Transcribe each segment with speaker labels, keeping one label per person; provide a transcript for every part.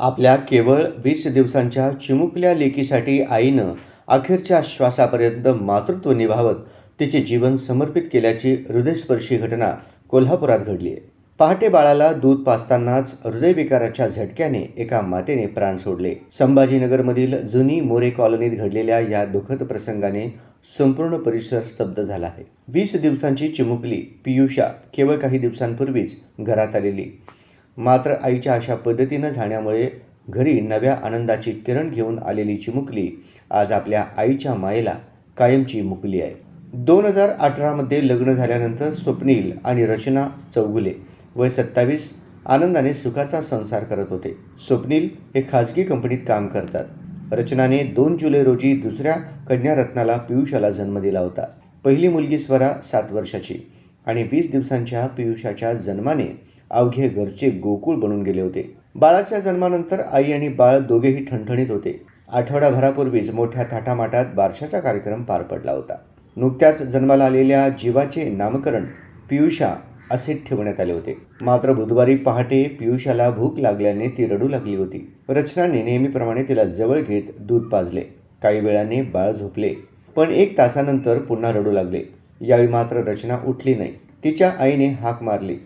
Speaker 1: आपल्या केवळ वीस दिवसांच्या चिमुकल्या लेकीसाठी आईनं अखेरच्या श्वासापर्यंत मातृत्व निभावत तिचे जीवन समर्पित केल्याची हृदयस्पर्शी घटना कोल्हापुरात घडली आहे. पहाटे बाळाला दूध पाजतानाच हृदयविकाराच्या झटक्याने एका मातेने प्राण सोडले. संभाजीनगरमधील जुनी मोरे कॉलनीत घडलेल्या या दुःखद प्रसंगाने संपूर्ण परिसर स्तब्ध झाला आहे. वीस दिवसांची चिमुकली पियुषा केवळ काही दिवसांपूर्वीच घरात आलेली. मात्र आईच्या अशा पद्धतीनं झाल्यामुळे घरी नव्या आनंदाची किरण घेऊन आलेली चिमुकली आज आपल्या आईच्या मायेला कायमची मुकली आहे. दोन हजार अठरामध्ये लग्न झाल्यानंतर स्वप्नील आणि रचना चौगुले वय सत्तावीस आनंदाने सुखाचा संसार करत होते. स्वप्नील हे खाजगी कंपनीत काम करतात. रचनाने दोन जुलै रोजी दुसऱ्या कन्यारत्नाला पियुषाला जन्म दिला होता. पहिली मुलगी स्वरा सात वर्षाची. आणि वीस दिवसांच्या पियुषाच्या जन्माने अवघे घरचे गोकुळ बनून गेले होते. बाळाच्या जन्मानंतर आई आणि बाळ दोघेही ठणठणीत होते. आठवडाभरापूर्वीच मोठ्या थाटामाटात बारशाचा कार्यक्रम पार पडला होता. नुकत्याच जन्माला आलेल्या जीवाचे नामकरण पियुषा असे ठेवण्यात आले होते. मात्र बुधवारी पहाटे पियुषाला भूक लागल्याने ती रडू लागली होती. रचनाने नेहमीप्रमाणे तिला जवळ घेत दूध पाजले. काही वेळाने बाळ झोपले. पण एक तासानंतर पुन्हा रडू लागले. यावेळी मात्र रचना उठली नाही. तिच्या आईने हाक मारली.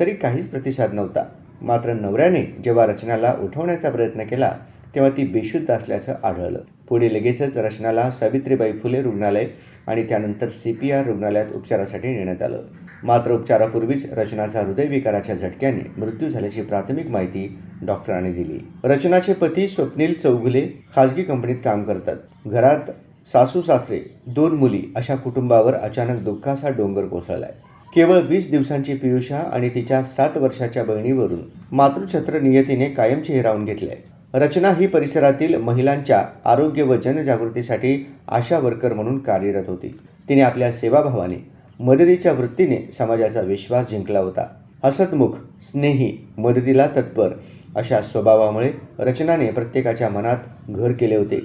Speaker 1: तरी काहीच प्रतिसाद नव्हता. मात्र नवऱ्याने जेव्हा रचनाला उठवण्याचा प्रयत्न केला तेव्हा ती बेशुद्ध असल्याचं आढळलं. पुढे लगेचच रचनाला सावित्रीबाई फुले रुग्णालय आणि त्यानंतर सी पी आर रुग्णालयात उपचारासाठी नेण्यात आलं. मात्र उपचारापूर्वीच रचनाचा हृदयविकाराच्या झटक्याने मृत्यू झाल्याची प्राथमिक माहिती डॉक्टरांनी दिली. रचनाचे पती स्वप्नील चौगुले खाजगी कंपनीत काम करतात. घरात सासू सासरे दोन मुली अशा कुटुंबावर अचानक दुःखाचा डोंगर कोसळलाय. केवळ वीस दिवसांची पियुषा आणि तिच्या सात वर्षाच्या बहिणीवरून मातृछत्र नियतीने कायमचे हिरावून घेतले रचना ही परिसरातील महिलांच्या आरोग्य व जनजागृतीसाठी आशा वर्कर म्हणून कार्यरत होती. तिने आपल्या सेवाभावाने मदतीच्या वृत्तीने समाजाचा विश्वास जिंकला होता. हसतमुख स्नेही मदतीला तत्पर अशा स्वभावामुळे रचनाने प्रत्येकाच्या मनात घर केले होते.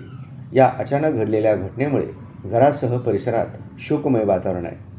Speaker 1: या अचानक घडलेल्या घटनेमुळे घरासह परिसरात शोकमय वातावरण आहे.